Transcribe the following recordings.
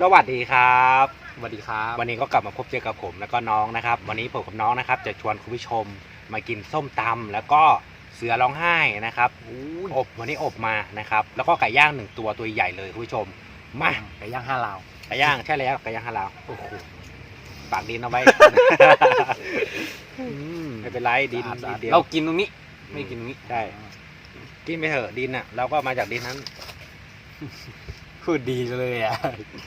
สวัสดีครับ สวัสดีครับ วันนี้ก็กลับมาพบเจอกับผมแล้วก็น้องนะครับ วันนี้ผมกับน้องนะครับ จะชวนคุณผู้ชมมากินส้มตำแล้วก็เสือร้องไห้นะครับอบวันนี้อบมานะครับ แล้วก็ไก่ย่างหนึ่งตัวตัวใหญ่เลยคุณผู้ชมมาไก่ย่างห้าลาวไก่ย่างใช่แล้วไก่ย่างฮาลาลโอ้โหปากดินเอาไว้ไม่เป็นไรดินสะอาดนิดเดียวเรากินตรงนี้ ไม่กินตรงนี้ใช่กินไปเถอะดินอะเราก็มาจากดินนั้น พูดดีเลยอะ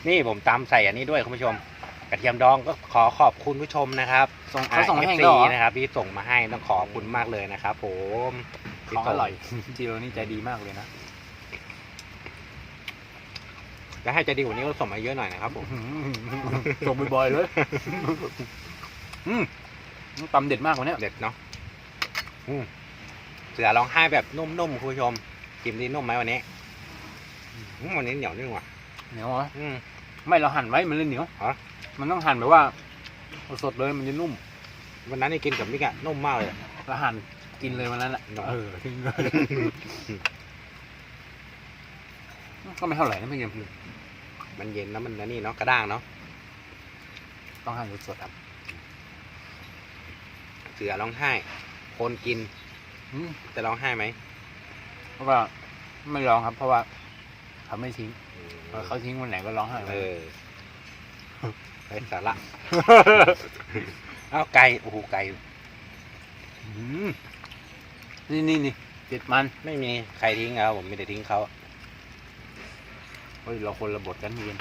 นี่ผมตำใส่อันนี้ด้วยคุณผู้ชม กระเทียมดองก็ขอขอบคุณผู้ชมนะครับส่งเขาส่งมาให้เอฟเราซีเหรอ นะครับที่ส่งมาให้ต้องขอบคุณมากเลยนะครับผมของอร่อยจีโรนี่ใจดีมากเลยนะแล้วให้ใจดีกว่านี้ก็ส่งมาเยอะหน่อยนะครับผม ส่งบ่อยๆเลยอืมตำเด็ดมากวันนี้เด็ดเนาะอืมเสือร้องไห้แบบนุ่มๆคุณผู้ชมกินดีนุ่มไหมวันนี้ อืมวันนี้เหนียวนึ่งว่ะเหนียวเหรออืม ไม่เราหั่นไว้มันเลยเหนียวอ๋อ มันต้องหั่นแบบว่าสดๆเลยมันจะนุ่มวันนั้นนี่กินกับมิกอะนุ่มมากเลยเราหั่นกินเลยวันนั้นอะเนอะเออกินเลย ก็ไม่เท่าไหร่นะไม่เกินมันเย็นแล้วมันอันนี่เนาะกระด้างเนาะต้องหั่นสดๆครับเสือร้องไห้ คนกินอืม จะร้องไห้ไหมเพราะว่าไม่ร้องครับ เพราะว่า เขาไม่ทิ้งพอเขาทิ้งวันไหนก็ร้องไห้วันเอนั้นอไปสาระเอาไก่โอ้โหไก่มนี่นี่นี่เจ็ดมันไม่มีใครทิ้งครับผมไม่ได้ทิ้งเขาเฮ้ยเราคนละบทกันเย็น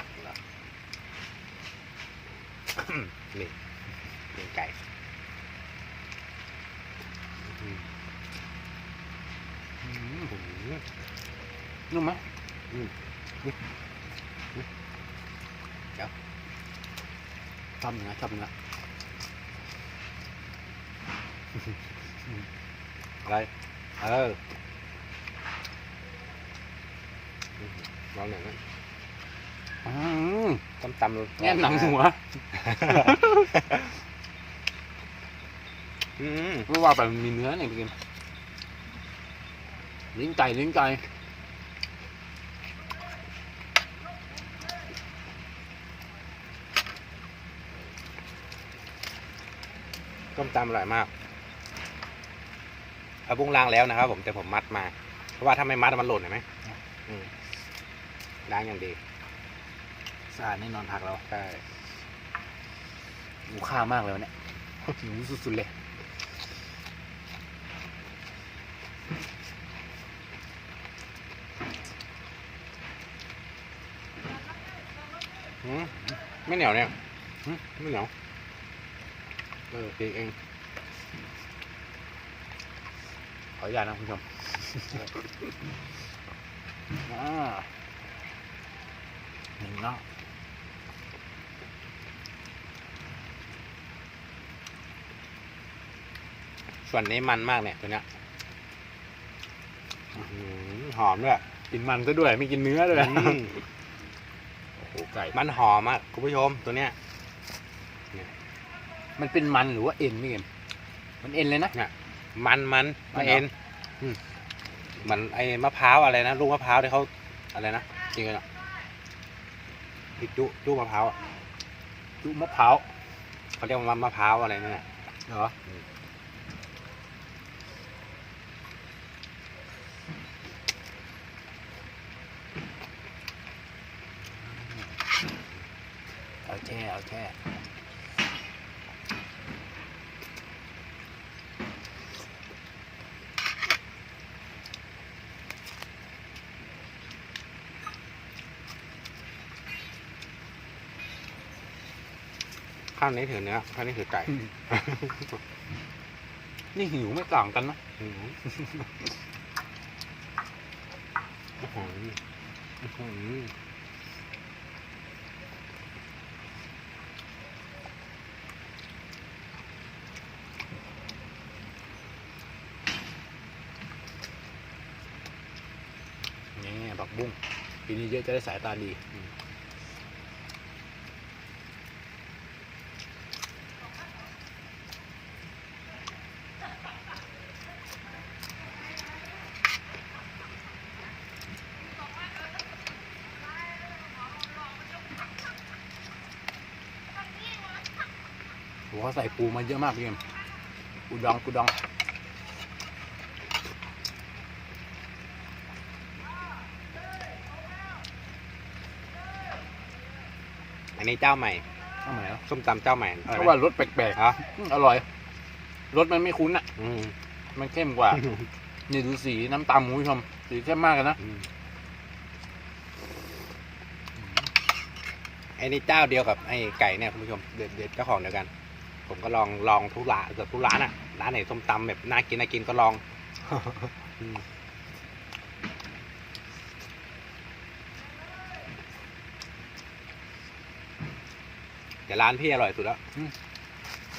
นี่เป็นไก่อืมอื้อหือนุ่มไหมอืม เดี๋ยวชอบเนื้อชอบเนื้ออะไรเออลองหน่อยนะอืมตำตำแง่หนังหัวอืมไม่ว่าไปมันมีเนื้อเนี่ยพี่เกมลิ้นไก่ลิ้นไก่ ต้มตำอร่อยมากเอาบุ้งล้างแล้วนะครับ ผมแต่ผมมัดมา เพราะว่าถ้าไม่มัดมันหล่นเห็นไหมอืมล้างอย่างดีสะอาดแน่นอนผักเราใช่หมูข้าวมากเลยวันเนี่ยหิวสุดๆเลยอืมไม่เหนียวเนี่ยอืมไม่เหนียว เออพีกเอง ขออนุญาตนะคุณผู้ชมอ่าหนึ่งเนาะส่วนนี้มันมากเนี่ยตัวเนี้ยอื้อหือหอมด้วยกินมันซะด้วยไม่กินเนื้อด้วยอืมโอ้โหไก่มันหอมมากคุณผู้ชมตัวเนี้ย มันเป็นมันหรือว่าเอ็นพี่เกมมันเอ็นเลยนะ มันมันมันมาเหรอเอ็นอืมเหมือนไอ้มะพร้าวอะไรนะลูกมะพร้าวที่เขาอะไรนะจริงกันอะพริกจุจุมะพร้าวอะจุมะพร้าวเขาเรียกว่ามะพร้าวอะไรเนี่ยเหรอเอาแช่เอาแช่าวนี้ถือเนื้อข้าวนี้ถือไก่ นี่หิวไม่ต่างกันนะอืมอื้อหืออื้อหือนี่ผักบุ้งปีนี้เยอะจะได้สายตาดี ใส่ปูมาเยอะมากพี่เกมปูดองปูดองอันนี้เจ้าใหม่ทำไมอะส้มตำเจ้าใหม่เพราะว่ารสแปลกฮะๆอืมอร่อยรสมันไม่คุ้นอะ อืมมันเข้มกว่า นี่ดูสีน้ำตาลคุณผู้ชมสีเข้มมากกันนะ อืมไอ้นี่เจ้าเดียวกับไอ้ไก่เนี่ยคุณผู้ชมเด็ดเด็ดเจ้าของเดียวกัน ผมก็ลองลองทุกร้านเกือบทุกร้านอะร้านไหนส้มตำแบบน่ากินน่ากินก็ลองอืมแต่ร้านพี่อร่อยสุดแล้วอืม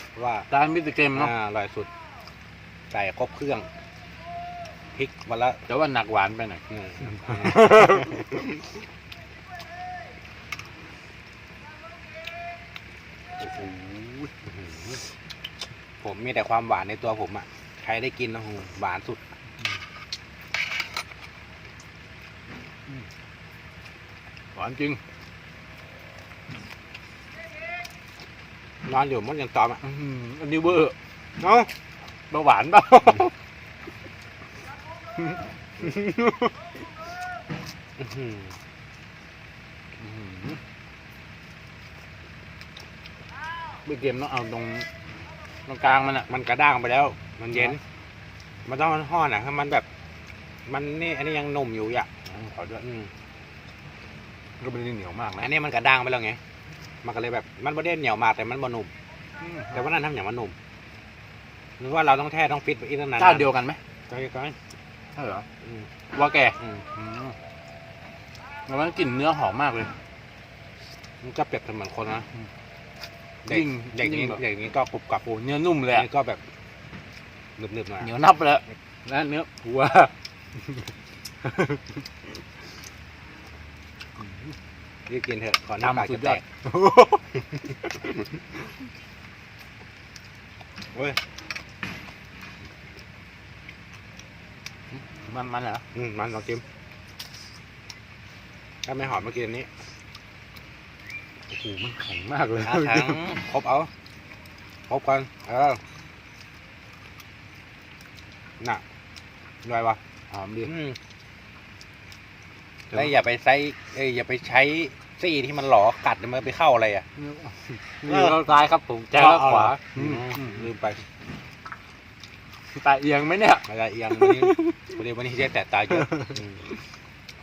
เพราะว่าร้านมิสเตอร์เกมเนาะอ่าอร่อยสุดใส่ครบเครื่องพริกวันละแต่ว่าหนักหวานไปหน่อยอืมโอ้โห ผมมีแต่ความหวานในตัวผมอะ ใครได้กินนะโหหวานสุด หวานจริง นอนอยู่มดยังตอมอะอื้อหืออันนี้เวอร์เนาะเบาหวานเปล่า อื้อหือ มิสเตอร์เกมต้องเอาตรงตรงกลางมันอะมันกระด้างไปแล้ว มันเย็น มันต้องมันห้อนอะถ้ามันแบบ มันนี่อันนี้ยังหนุ่มอยู่อะขอด้วยอืมก็ไม่ได้เหนียวมากนะอันนี้มันกระด้างไปแล้วไงมันก็เลยแบบ มันบ่ได้เหนียวมากแต่มันบ่หนุ่มอืมแต่ว่านั่นทำอย่างมันหนุ่มนึกว่าเราต้องแท้ต้องฟิตไปอีกนานๆเจ้าเดียวกันไหมก็ก็ใช่เหรออืมว่าแกอืมอืมแล้วมันกลิ่นเนื้อหอมมากเลย มันก็เปรียบเสมือนคนนะอืม เด็กยิ่งเด็กยิ่นี้งแบบเด็กนี้ก็กรุบกรับโอ้เนื้อนุ่มเลยอันอะนี้ก็แบบหนึบๆหน่อยเหนียวนับไปแล้วแล้วเนื้อหัวรีบกินเถอะก่อนที่ปากทำสุจะดแตยอดกเว้ยมันมันเหรออืมมันลองกินถ้าไม่หอมมากินอันนี้ โอ้โหมันแข็งมากเลยอาถังครบเอาครบกันเออน่ะรวยวะหอมดีอืมแล้วอย่าไปใช้เอ้ยอย่าไปใช้ซี่ที่มันหลอกัดเดี๋ยวมันไปเข้าอะไรอะนี่เราซ้ายครับผมแจ้งแล้วขวาอืมอืมลืมไปตาเอียงไหมเนี่ยอะไรเอียงวันนี้วันนี้วันนี้เรียกแต่ตาเยอะอืม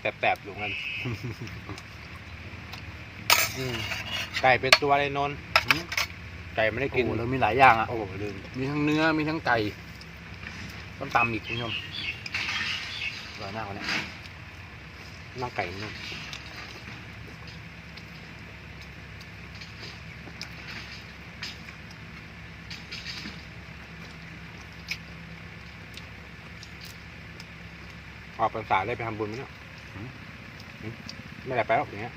แสบๆอยู่กัน อืมไก่เป็นตัวอะไรนนท์อืมไก่ไม่ได้โอ้กินโหแล้วมีหลายอย่างอะ โอ้โหลืมมีทั้งเนื้อ มีทั้งไก่ต้องตำอีกคุณผู้ชมอร่อยมากวันนี้น่องไก่นุ่มออกพรรษาได้ไปทำบุญไหมเนี่ยหืมหืมไม่ได้ไปหรอกอย่างเงี้ย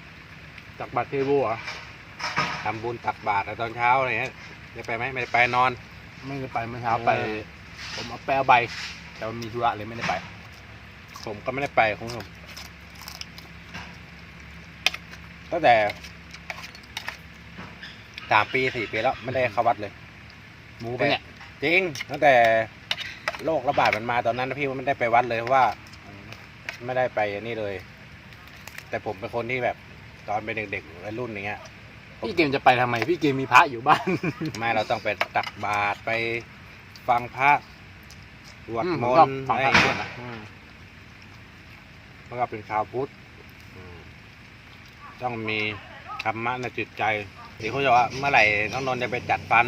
จากบัตรเทโบเหรอะทำบุญตักบาตรตอนเช้าอะไรเงี้ยได้ไปไหมไม่ได้ไปนอน ไม่ได้ไปเมื่อเช้าเออไปผมเอาแปลใบ แต่มันมีธุระเลยไม่ได้ไป ผมก็ไม่ได้ไปคุณผู้ชมตั้งแต่สามปีสี่ปีแล้วไม่ได้เข้าวัดเลย หมูไปะเนี่ยจริงตั้งแต่โรคระบาดมันมาตอนนั้นนะพี่ไม่ได้ไปวัดเลยเพราะว่า ไม่ได้ไปนี่เลย แต่ผมเป็นคนที่แบบ ตอนเป็นเด็กๆวัยรุ่นอย่างเงี้ย พี่เกมจะไปทำไม พี่เกมมีพระอยู่บ้าน ไม่ เราต้องไปตักบาตรไปฟังพระสวดอืมมผมชอบนต์ฟังอะไรพระอย่างเงี้ยสวดนะอืมแล้วก็เป็นชาวพุทธอืมต้องมีธรรมะในจิตใจที่เขาจะว่าเมื่อไหร่น้องนนท์จะไปจัดฟัน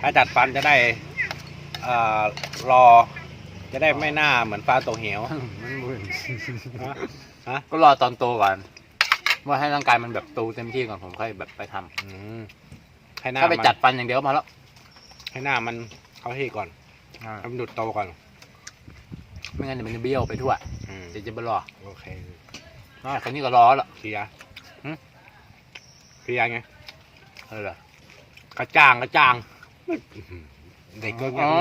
ถ้าจัดฟันจะได้เอ่อรอ จะได้ไม่หน้าเหมือนฟ้าตกเหว มันมึนฮะก็รอตอนโตก่อน ว่าให้ร่างกายมันแบบโตเต็มที่ก่อนผมค่อยแบบไปทำอืมให้หน้าถ้าไปมันจัดฟันอย่างเดียวพอแล้วให้หน้ามันเข้าที่ก่อนให้มันดูดโตก่อน ไม่งั้นเดี๋ยวมันจะเบี้ยวไปทั่วอืมเดี๋ยวจะไปรอโอเคอะคันนี้ก็รอแล้วเคลียร์หึเคลียร์ไงเออเหรอกระจ่างกระจ่างเด็กก็เงี้ยอ๋อ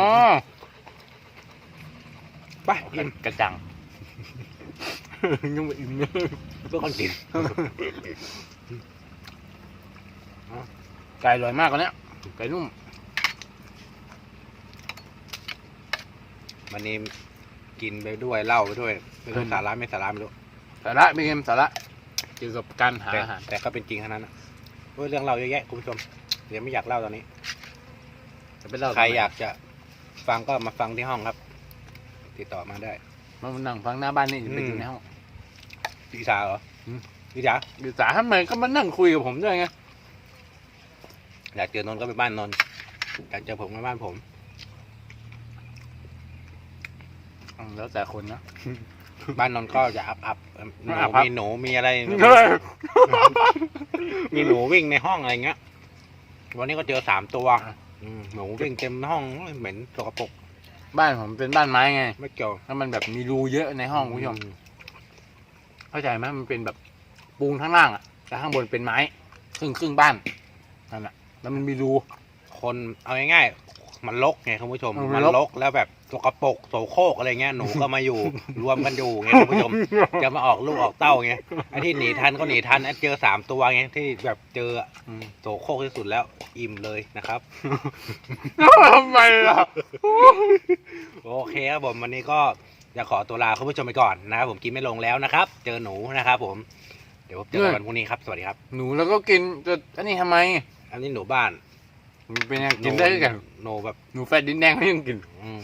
ไปกินกระจัง ยังไม่อิ่มเลยตักินไก่อร่อยมากกว่านี้ไก่นุ่ม วันนี้กินไปด้วยเล่าไปด้วยไม่รู้สาระไม่สาระไม่รู้สาระไม่เค็มสาระจะจบการหาอาหารแต่ก็เป็นจริงขนาดนั้นเรื่องเล่าเยอะแยะคุณผู้ชมเดี๋ยวไม่อยากเล่าตอนนี้ใครอยากจะฟังก็มาฟังที่ห้องครับ ติดต่อมาได้มานั่งฟังหน้าบ้านนี่จะไปอยู่ในห้อง พี่สาวเหรออืมพี่จ๋าอยู่สาทำไมก็มานั่งคุยกับผมด้วยไงอยากเจอนนท์ก็ไปบ้านนนท์อยากเจอผมก็บ้านผมอืมแล้วแต่คนนะ บ้านนนท์ก็จะอับอับหนูอับอับ มีหนูมีอะไร มีหนูวิ่งในห้องอะไรเงี้ย วันนี้ก็เจอสามตัวอืมหนูวิ่งเต็มห้องเหม็นสกปรกบ้านผมเป็นบ้านไม้ไง ไม่เกี่ยว แล้วมันแบบมีรูเยอะในห้องคุณผู้ชม เข้าใจไหมมันเป็นแบบปูนข้างล่างอะแต่ข้างบนเป็นไม้ครึ่งครึ่งบ้านนั่นแหละแล้วมันมีรูคนเอาง่ายๆมันลกไงคุณผู้ชมเออมัมันนรก ลกแล้วแบบสกปรกโสโครกอะไรเงี้ยหนูก็มาอยู่ รวมกันอยู่ไงคุณผู้ชม จะมาออกลูกออกเต้าไงไอ้ที่หนีทันก็หนีทันไอ้เจอสามตัวไงที่แบบเจออะอืมโสโครกที่สุดแล้วอิ่มเลยนะครับ ทำไมล่ะ โอเคครับผมวันนี้ก็ จะขอตัวลาคุณผู้ชมไปก่อนนะครับผมกินไม่ลงแล้วนะครับ เจอหนูนะครับผม เดี๋ยวพบเจอกันวันพรุ่งนี้ครับ สวัสดีครับ หนูแล้วก็กินจะอันนี้ทำไม อันนี้หนูบ้านมันเป็นยังกินได้ด้วยกันหนูแบบหนูแฟดดินแดงเขายังกิน อืม